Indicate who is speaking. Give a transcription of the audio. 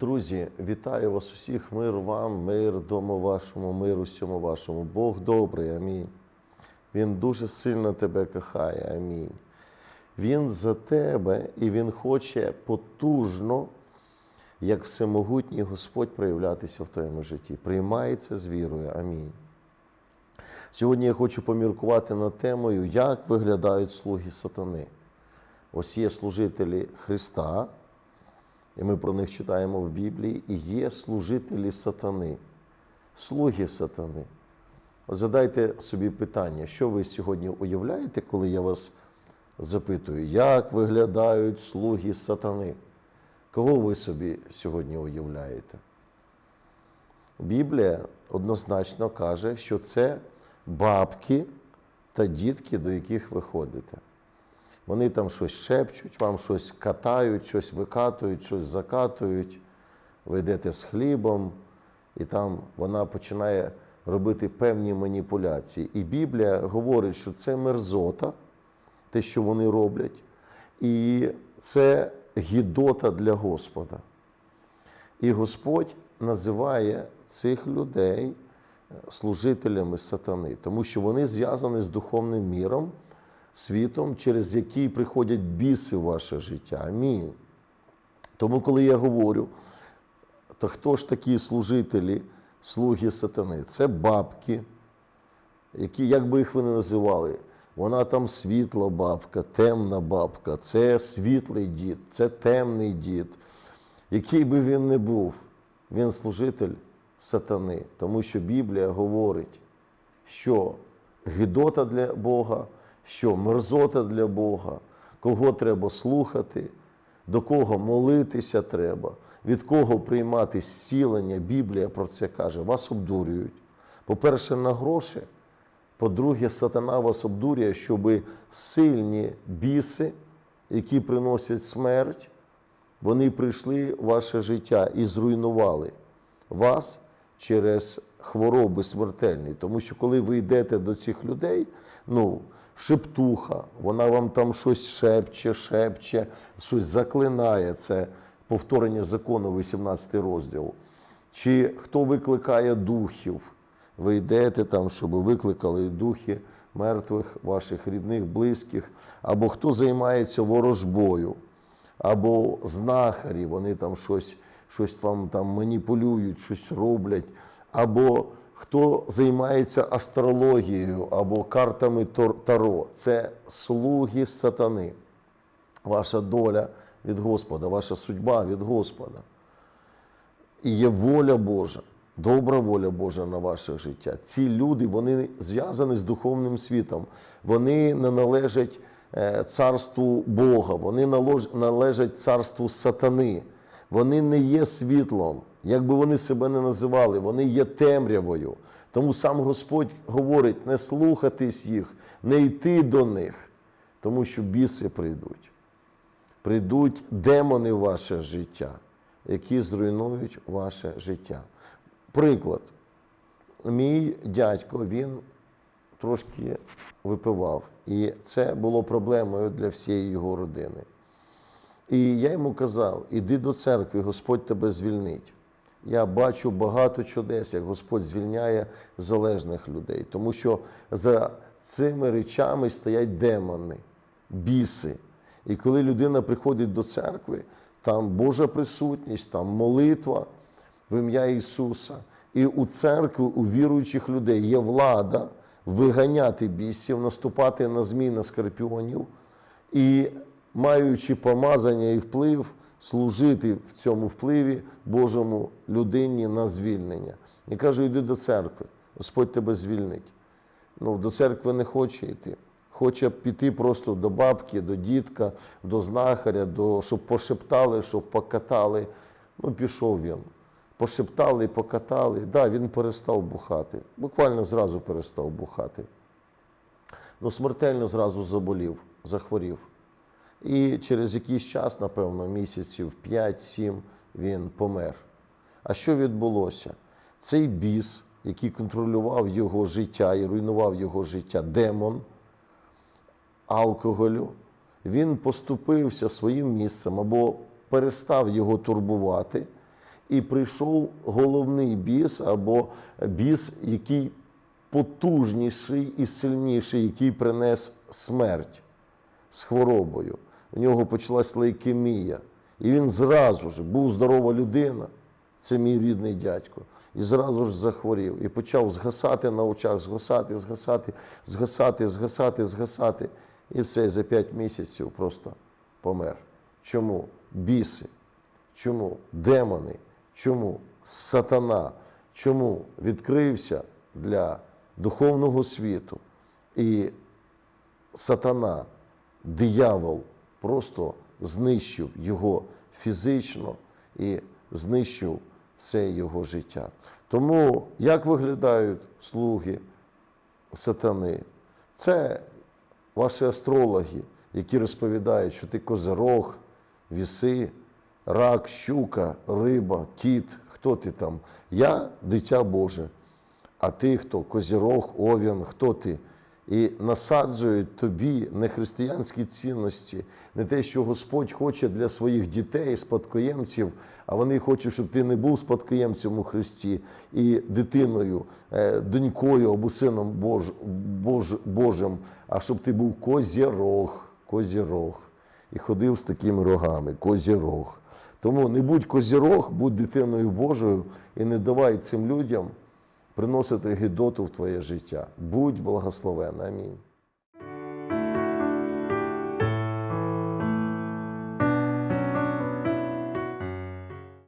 Speaker 1: Друзі, вітаю вас усіх, мир вам, мир дому вашому, мир усьому вашому. Бог добрий, амінь. Він дуже сильно тебе кохає, амінь. Він за тебе і Він хоче потужно, як всемогутній Господь, проявлятися в твоєму житті. Приймай це з вірою. Амінь. Сьогодні я хочу поміркувати над темою, як виглядають слуги сатани. Ось є служителі Христа, і ми про них читаємо в Біблії, і є служителі сатани, слуги сатани. От задайте собі питання, що ви сьогодні уявляєте, коли я вас запитую, як виглядають слуги сатани? Кого ви собі сьогодні уявляєте? Біблія однозначно каже, що це бабки та дітки, до яких ви ходите. Вони там щось шепчуть, вам щось катають, щось викатують, щось закатують. Ви йдете з хлібом, і там вона починає робити певні маніпуляції. І Біблія говорить, що це мерзота, те, що вони роблять, і це гідота для Господа. І Господь називає цих людей служителями сатани, тому що вони зв'язані з духовним міром, світом, через який приходять біси в ваше життя. Амінь. Тому, коли я говорю, то хто ж такі служителі, слуги сатани? Це бабки, які, як би їх ви не називали, вона там світла бабка, темна бабка, це світлий дід, це темний дід. Який би він не був, він служитель сатани. Тому що Біблія говорить, що гидота для Бога, що мерзота для Бога, кого треба слухати, до кого молитися треба, від кого приймати зцілення. Біблія про це каже, вас обдурюють. По-перше, на гроші. По-друге, сатана вас обдурює, щоб сильні біси, які приносять смерть, вони прийшли в ваше життя і зруйнували вас через хвороби смертельні. Тому що коли ви йдете до цих людей, ну, шептуха, вона вам там щось шепче, шепче, щось заклинає. Це повторення закону, 18 розділ. Чи хто викликає духів? Ви йдете там, щоб викликали духи мертвих, ваших рідних, близьких, або хто займається ворожбою, або знахарі, вони там щось, щось вам там маніпулюють, щось роблять, або хто займається астрологією, або картами Таро. Це слуги сатани. Ваша доля від Господа, ваша судьба від Господа. І є воля Божа, добра воля Божа на ваше життя. Ці люди вони зв'язані з духовним світом. Вони не належать е, царству Бога, вони належать царству сатани. Вони не є світлом, як би вони себе не називали, вони є темрявою. Тому сам Господь говорить: не слухатись їх, не йти до них, тому що біси прийдуть. Прийдуть демони в ваше життя, які зруйнують ваше життя. Приклад, мій дядько, він трошки випивав, і це було проблемою для всієї його родини. І я йому казав: іди до церкви, Господь тебе звільнить. Я бачу багато чудес, як Господь звільняє залежних людей, тому що за цими речами стоять демони, біси. І коли людина приходить до церкви, там Божа присутність, там молитва в ім'я Ісуса. І у церкві, у віруючих людей є влада виганяти бісів, наступати на змій, на скорпіонів і, маючи помазання і вплив, служити в цьому впливі Божому людині на звільнення. І каже, йди до церкви, Господь тебе звільнить. Ну, до церкви не хоче йти. Хоче піти просто до бабки, до дітка, до знахаря, до, щоб пошептали, щоб покатали. Ну, пішов він. Пошептали, покатали. Так, да, він перестав бухати. Буквально зразу перестав бухати. Ну, смертельно зразу заболів, захворів. І через якийсь час, напевно, місяців 5-7 він помер. А що відбулося? Цей біс, який контролював його життя і руйнував його життя, демон алкоголю, він поступився своїм місцем або перестав його турбувати і прийшов головний біс або біс, який потужніший і сильніший, який принес смерть з хворобою. У нього почалась лейкемія. І він зразу ж був здорова людина, це мій рідний дядько, і зразу ж захворів. І почав згасати на очах, згасати, згасати, згасати, згасати, згасати. І все, за п'ять місяців просто помер. Чому? Біси. Чому? Демони. Чому? Сатана. Чому відкрився для духовного світу. І сатана, диявол просто знищив його фізично і знищив все його життя. Тому як виглядають слуги сатани? Це ваші астрологи, які розповідають, що ти козирог, віси, рак, щука, риба, кіт, хто ти там? Я дитя Боже. А ти хто? Козірог, овін, хто ти? І насаджують тобі не християнські цінності, не те, що Господь хоче для своїх дітей, спадкоємців, а вони хочуть, щоб ти не був спадкоємцем у Христі і дитиною, е, донькою або сином Бож, Бож, Божим, а щоб ти був козірог, козірог. І ходив з такими рогами, козірог. Тому не будь козірог, будь дитиною Божою і не давай цим людям приносити гідоту в твоє життя. Будь благословен. Амінь.